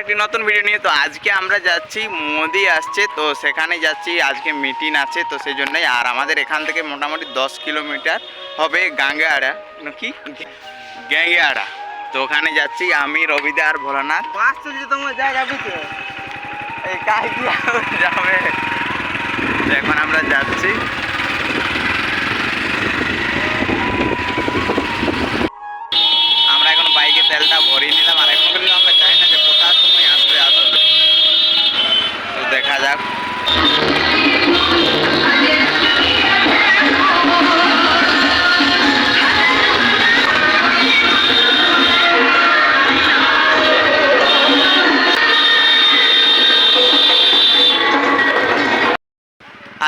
একটি নতুন ভিডিও নিয়ে। তো আজকে আমরা যাচ্ছি মোদি আসছে তো সেখানে যাচ্ছি আজকে মিটিং আছে তো সেই জন্যই আর আমাদের এখান থেকে মোটামুটি দশ কিলোমিটার হবে গাঙ্গেয়াড়া। কি? গ্যাঙ্গেয়াড়া তো ওখানে যাচ্ছি আমি রবিদা আর ভোলানাথ। যাবে। এখন আমরা যাচ্ছি।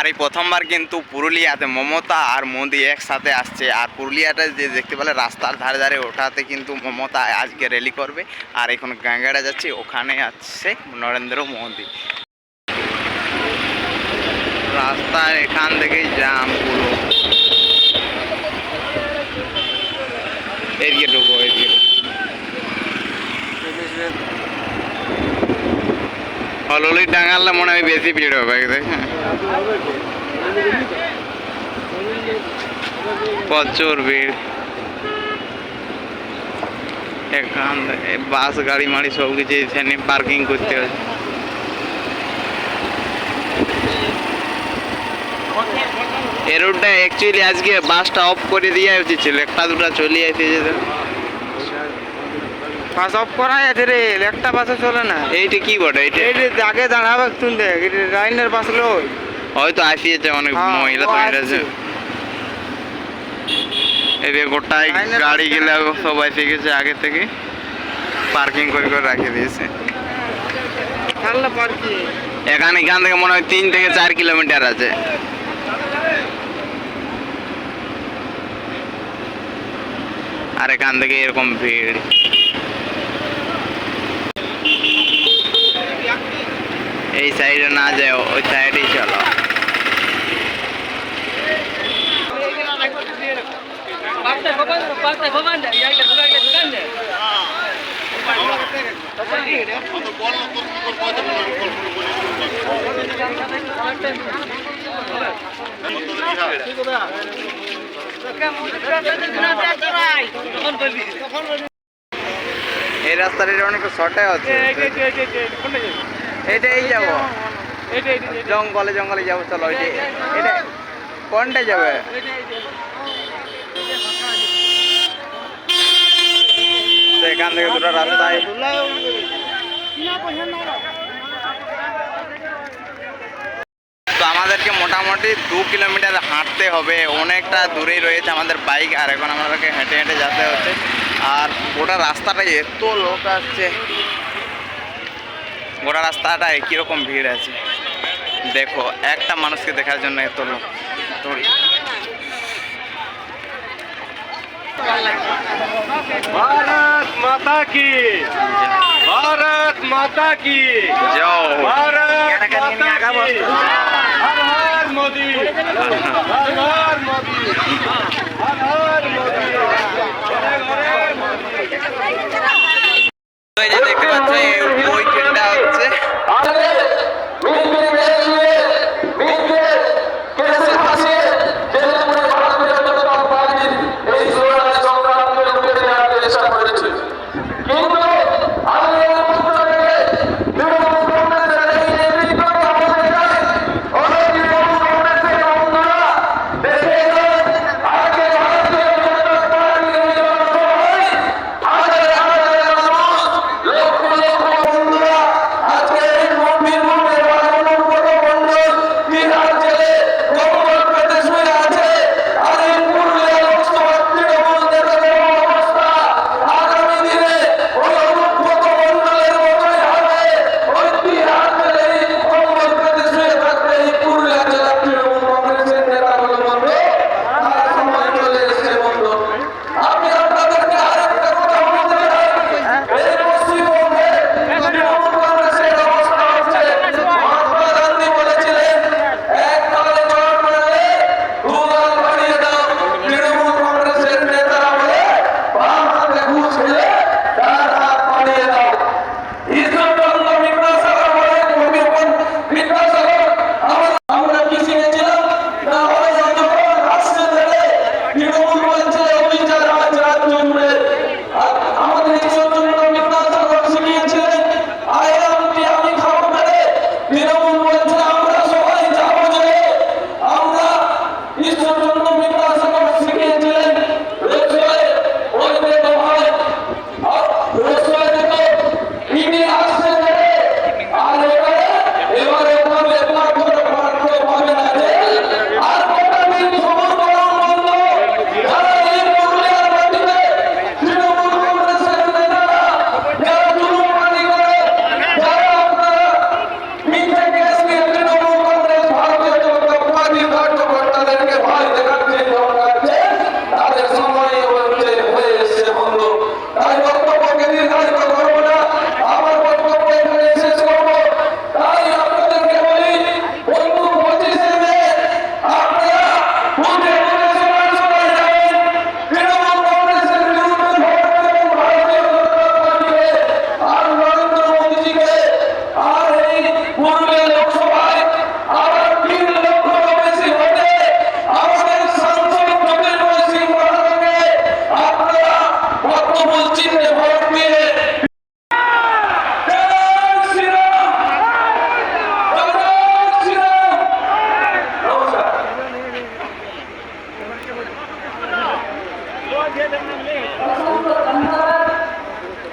আর এই প্রথমবার কিন্তু পুরুলিয়াতে মমতা আর মোদি একসাথে আসছে। আর পুরুলিয়াটা যে দেখতে পেলে রাস্তার ধারে ধারে ওঠাতে কিন্তু মমতা আজকে র্যালি করবে। আর এখন গাঙ্গাড়া যাচ্ছে, ওখানে আসছে নরেন্দ্র মোদি। রাস্তা এখান থেকেই জাম পুরো। এদিকে ঢুকো, এদিকে। হলুলি টাঙালে মনে হয় বেশি ভিড় হবে দেখেন প্রচুর ভিড়। এখান বাস, গাড়ি, মাড়ি সব কিছু এখানে পার্কিং করতে হচ্ছে এই রোডটা অ্যাকচুয়ালি আজকে বাসটা অফ করে দিয়ে উচিত ছিল একটা দুটা চলে আসে যেত বাস অফ করা আছে রে একটা বাসে চলে না। এইটা কি বটে এইটা? এই যে আগে দাঁড়াবে শুনতে লাইনের বাস লই। হয়তো আসিয়েছে অনেক হ্যাঁ, মহিলা তো আসছে। এদিকে গোটাই গাড়ি গেলে সব এসে গেছে আগে থেকে পার্কিং করে করে রাখে দিয়েছে। এখানে এখান থেকে মনে হয় তিন থেকে চার কিলোমিটার আছে। আর এখান থেকে এরকম ভিড়। এই সাইডে না যায় ওই সাইডেই চলো। এই রাস্তাটা অনেক শর্টে আছে। এটাই যাব। জঙ্গলে জঙ্গলে যাব চলো এটা কোনটা যাবে? এখান থেকে দুটো রাস্তায়। তো আমাদেরকে মোটামুটি দু কিলোমিটার হাঁটতে হবে। অনেকটা দূরেই রয়েছে আমাদের বাইক আর এখন আমাদেরকে হেঁটে হেঁটে যেতে হচ্ছে। আর গোটা রাস্তাটা এত লোক আসছে। গোটা রাস্তাটায় কীরকম ভিড় আছে? দেখো একটা মানুষকে দেখার জন্য এত লোক। ভারত মাতা কি? ভারত মাতা কি? ভারত হর মোদি। হর মোদি। মোদি। দেখতে পাচ্ছ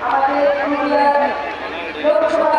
আমাদের লোকসভা